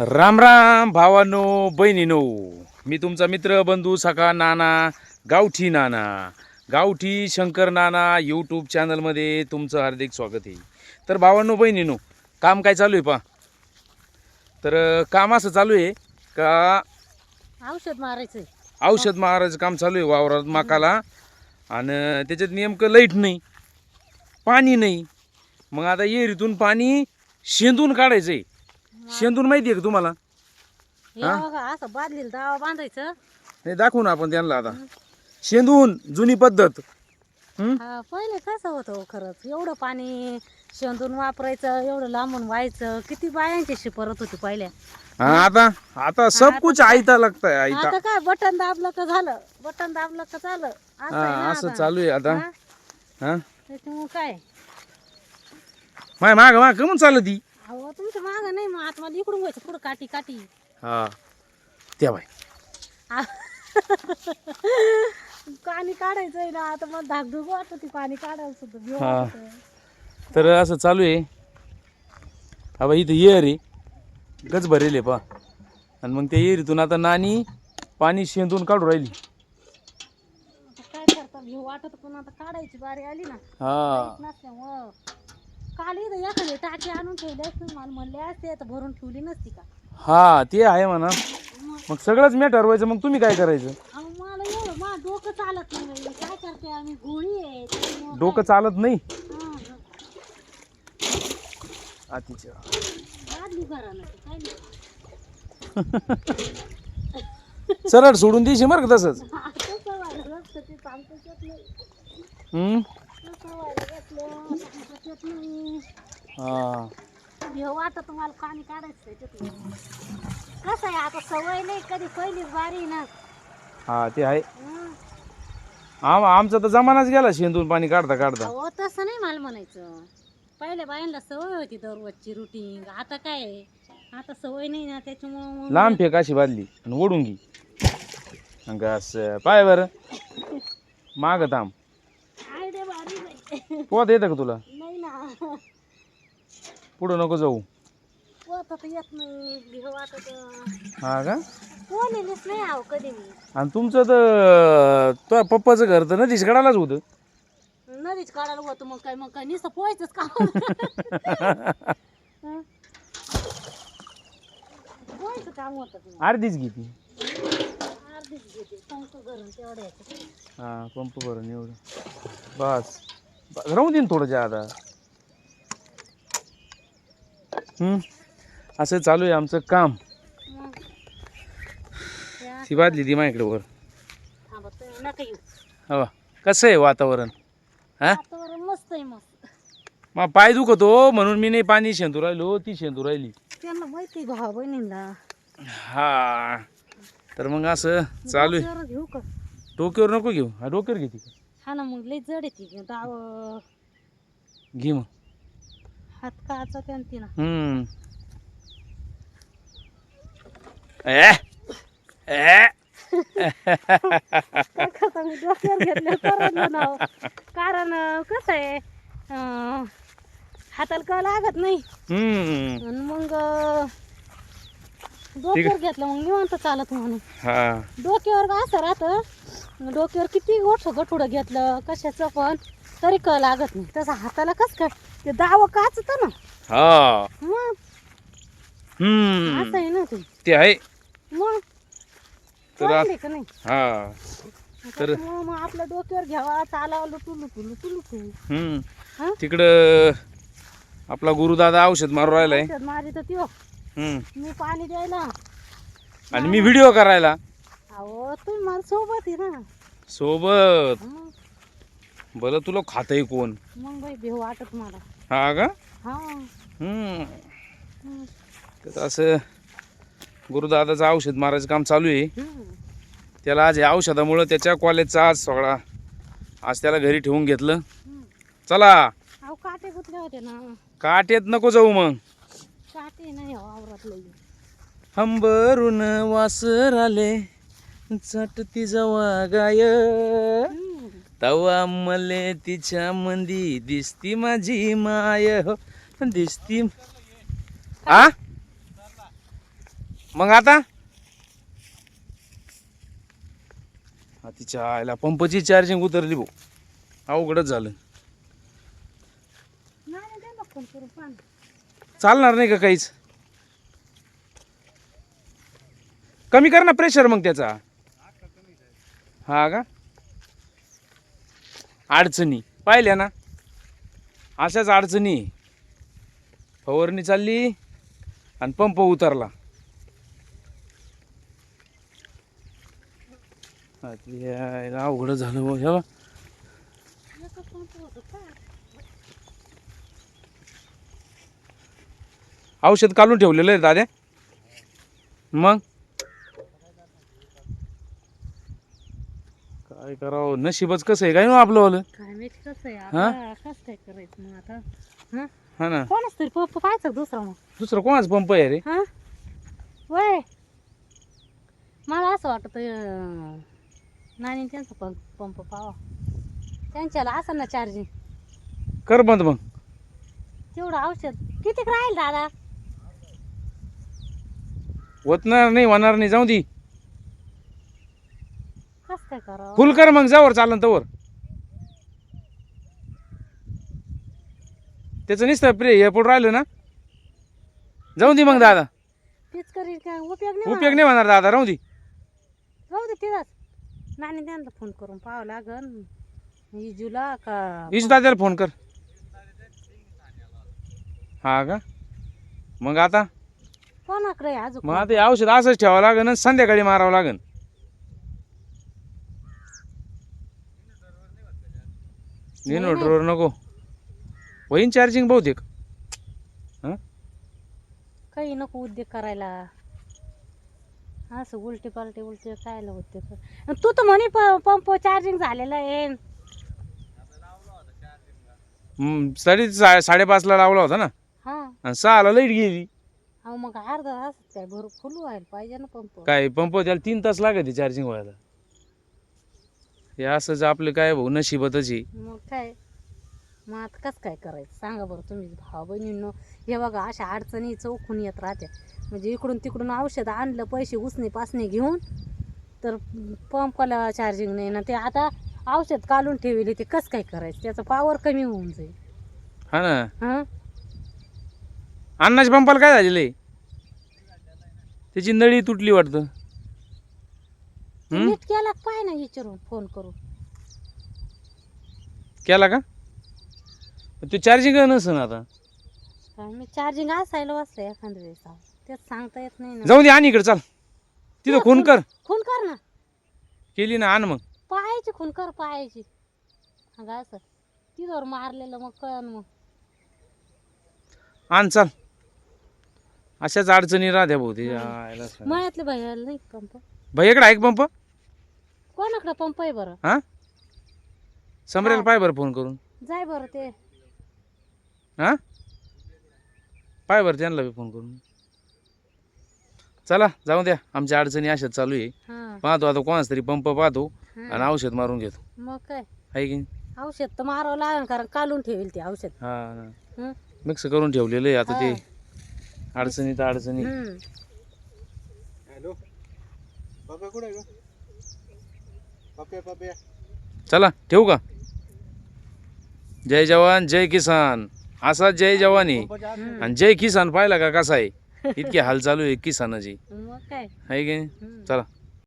राम राम भावानो बहिणीनो. मी तुमचा मित्र बंधू सखा नाना गावठी नाना. गावठी शंकर नाना यूट्यूब चॅनलमध्ये तुमचं हार्दिक स्वागत आहे. तर भावांनो बहिणीनो काम काय चालू आहे पा तर काम असं चालू आहे का औषध मारायचंय. औषध मारायचं काम चालू आहे वावरात माकाला. आणि त्याच्यात नेमकं लाइट नाही पाणी नाही. मग आता येरीतून पाणी शेंदून काढायचं आहे शेंदून माहिती आहे का तुम्हाला? हे बघा असं बादलीला दावा बांधायचं. हे दाखवू ना आपण त्यांना आता. शेंदून जुनी पद्धत? हा, पहिले कसं होतं हो खरंच? एवढं पाणी शेंदून वापरायचं एवढं लांबून व्हायचं. किती बायांची शिपरत होती पहिल्या. हा, आता आता सब कुछ आयता लागतंय आयता. आता काय बटन दाबलं का झालं? बटन दाबलं का झालं? असं आहे ना असं आता. चालू आहे आता. हा? हा? त्याच्यामुळं काय? माय माग माग कमून चालत ती. अहो तुमच्या मागं नाही मग आता मला इकडून व्हायचं पुढं काठी काठी. हा. त्या बाय आ- पाणी काढायचंय ना आता मग धाकधूक वाटत ती पाणी काढायला सुद्धा भीव हा. वाटतं. तर असं चालू आहे. हा इथं येर आहे. गच भरेल आहे पा आणि मग त्या येरीतून आता नानी पाणी शेंदून काढू राहिली. आता काय करता भीव वाटत पण आता काढायची बारी आली ना. हा. नसल्यामुळं. एखादी टाकी आणून ठेवली असते मला म्हणले असते तर भरून ठेवली नसती का? हा ते आहे म्हणा. मग सगळंच मी ठरवायचं मग तुम्ही काय करायचं? अहो, मला एवढं मा डोकं चालत नाही बाई. काय करते आम्ही? गोळी आहे त्याच्यामुळं डोकं चालत नाही? काय- हा, हा. आतीच्या. बादली भरा ना ते, काय नाही. सरळ सोडून देशी बरं का तसंच? हा, तसं व्हायला लागतं ते सांगताच येत नाही. हम्म? तसं व्हायला लागलं, सांगताच येत नाही हा. मला पाणी काढायचं कसं आहे आता सवय नाही कधी पहिलीच बारी ना. हा ते आहे. हं. आम आमचा तर जमानाच गेला शेंदून पाणी काढता काढता. अहो तसं नाही मला म्हणायचं. पहिल्या बायांना सवय होती दररोजची रुटीन आता काय आहे? आता सवय नाही ना त्याच्यामुळं मग- लांब फेक अशी बादली आणि ओढून घे. असं पाय बरं. माग थांब. आयडिया भारी. पोत येतं का तुला? नाही ना. पुढं नको जाऊ. येत नाही. हा का? कोणीच नाही आहो कधी मी. आणि तुमचं तर तुझ्या पप्पाचं घर तर नदीच कडालाच होतं. नदीच काढायला होतं मग काय मग काय नुसतं पोहायचंच काम हं? पोहायचं काम होतं. अर्धीच घेते अर्धीच घेते पंख भरून तेवढ्या ह्याच्यात. हा पंप भरून एवढं. बस. ब- राहून दे ना थोडं आता हम्म असं चालू आहे आमचं काम. ती बादली ती माझ्याकडे वर. हवा. कसं आहे वातावरण? हा? वातावरण मस्त आहे मस्त. मग पाय दुखतो म्हणून मी नाही पाणी शेंदू राहिलो ती शेंदू राहिली. त्यांना माहिती भावा बहिणींना. हा. तर मग असं चालू आहे. डोक्यावर घेऊ का? डोक्यावर नको घेऊ. हा डोक्यावर घेते हा ना मग लई जड आहे ती. डाव घे मग. हात काचा त्यांची ना हम्म. ए ए. काय करता मी? डोक्यावर घेतलं परवडलं. कारण कसं आहे अं, हाताला का लागत नाही? हम्म. आणि मग अं, डोक्यावर घेतलं मग निवांत चालत म्हणून. हा. डोक्यावर असं राहतं? डोक्यावर किती गोठ गठुडं घेतलं कशाचं पण तरी क लागत नाही? तसं हाताला कस काय? ते दाव काचत ना? हा. मग? हम्म. आहे ना ते. ते आहे. मग? तर आ- कळले का नाही? हा. तर- त्याच्यामुळं मग आपल्या डोक्यावर घ्यावा. चालावा लुटू लुटू लुटू लुटू. हम्म. हा? तिकडं आपला गुरुदादा औषध मारू राहिलाय. औषध मारी तर त्यो हम्म. मी पाणी द्यायला. आणि मी व्हिडिओ करायला. अहो तुम्ही मला सोबत आहे ना. सोबत. मग? भलं तुला खातय कोण? मग बाई भेव वाटत मला. हा का? हा. हम्म. असं गुरुदादाचं औषध मारायचं काम चालू आहे. त्याला आज या औषधामुळं त्याच्या कॉलेजचा आज सगळा आज त्याला घरी ठेवून घेतलं. चला. काटे होते ना. काट्यात नको जाऊ मग. काटे नाही हो लई. हंबरून वासर आले. चटती जवा गाय. तवा मले तिच्या मंदी दिसती माझी माय हो. दिसती. आ? मग आता? हा, तिच्या आईला पंपची चार्जिंग उतरली भाऊ. अवघडच झालं. चालणार नाही का काहीच? कमी कर ना प्रेशर मग त्याचा. हा का? अडचणी. पाहिल्या ना? अशाच अडचणी. फवारणी चालली आणि पंप उतरला. अवघड झालं बुवा. हे बघ. औषध काढून ठेवलेलं आहे दाद्या मग? काय करावं? नशीबच कसं आहे? काय ना आपलं वालं. काय माहिती कसं आहे? हा? आता कसं काय करायचं मग आता? हा? हा ना. कोणच तरी पंप पाहायचा दुसरा मग. दुसरं कोणाच पंप आहे रे? हा? वय. मला असं वाटत नानी त्यांचा पंप पंप पावा त्यांच्याला असं ना चार्जिंग कर बंद मग. तेवढं औषध. कितीक राहील दादा? होतणार नाही होणार नाही. जाऊ दे. कस काय करावं फुल कर मग जावर चालन तवर. त्याचं नुसतं प्रे हे पुढं राहिलं ना? जाऊ दे मग दादा. तीच करील काय उपयोग नाही उपयोग नाही होणार दादा राहू दे. होणार. राहू दे तिथंच. त्यांना फोन करून पाहावं लागन. इजूला का इश दादाला फोन कर. हा का? मग आता? कोणाकडे आहे अजून? मग आता हे औषध असंच ठेवावं लागेल आणि संध्याकाळी मारावं लागेल इन्व्हर्टरवर नको. होईन चार्जिंग बहुतेक. हं? काही नको उद्योग करायला. असं उलटे पालटे उलटे खायला होते तू तर म्हणे प- पंप चार्जिंग झालेला आहे. हं, साडे सा- साडेपाचला लावला होता ना. हा. आणि सहाला लाइट गेली. अहो मग अर्धा तास काय भरू फुल व्हायला पाहिजे ना पंप काय पंप त्याला तीन तास लागते चार्जिंग व्हायला. हे असंच आपलं काय भाऊ नशिबातच आहे. मग काय? मग आता कसं काय करायचं? सांगा बरं तुम्ही भाऊ बहिणींनो. हे बघा अशा अडचणी चौकून येत राहत्या. म्हणजे इकडून तिकडून औषध आणलं पैसे उसने पासने घेऊन तर पंपाला चार्जिंग नाही ना ते आता औषध काढून ठेवले ते कसं काय करायचं? त्याचा पावर कमी होऊन जाईल. हा ना? हां? अन्नाच्या पंपाला काय झालेलं आहे? त्याची नळी तुटली वाटतं. हं? नीट केला का पाय ना विचारून फोन करून? केला का? तो चार्जिंग नसन आता. मी चार्जिंग असायला वाचलं एखाद्या वेळेस अहो. तेच सांगता येत नाही ना. जाऊ दे आण इकडे चाल. तिथं खून कर. खून कर ना. केली ना आण मग. पायाची खून कर पायाची अगं असं तिथवर मारलेलं मग कळन मग. आण चाल. अशाच अडचणी राहत्या भाऊ ते. मळ्यातले भैयाला नाही पंप? भैयाकडे आहे का पंप? कोणाकडे पंप आहे बरं? हा? समरेल पाय बरं फोन करून. जाय बरं ते. हा? पाय बरं त्यांना बी फोन करून. चला जाऊ द्या. आमच्या अडचणी अशाच चालू आहे. हा. पाहतो आता कोणाच तरी पंप पाहतो. आणि औषध मारून घेतो. मग काय? आहे की नाही? औषध तर मारावं लागेल कारण काढून ठेवेल ते औषध. हा. हं? मिक्स करून ठेवलेलं आहे आता ते. अडचणी तर अडचणी. हॅलो. पप्या कुठे चला ठेवू का? जय जवान जय किसान. असा जय जवान. आणि जय किसान पाहिला का कसा आहे? इतके हाल चालू आहे किसानाची. मग काय? आहे की नाही? चला.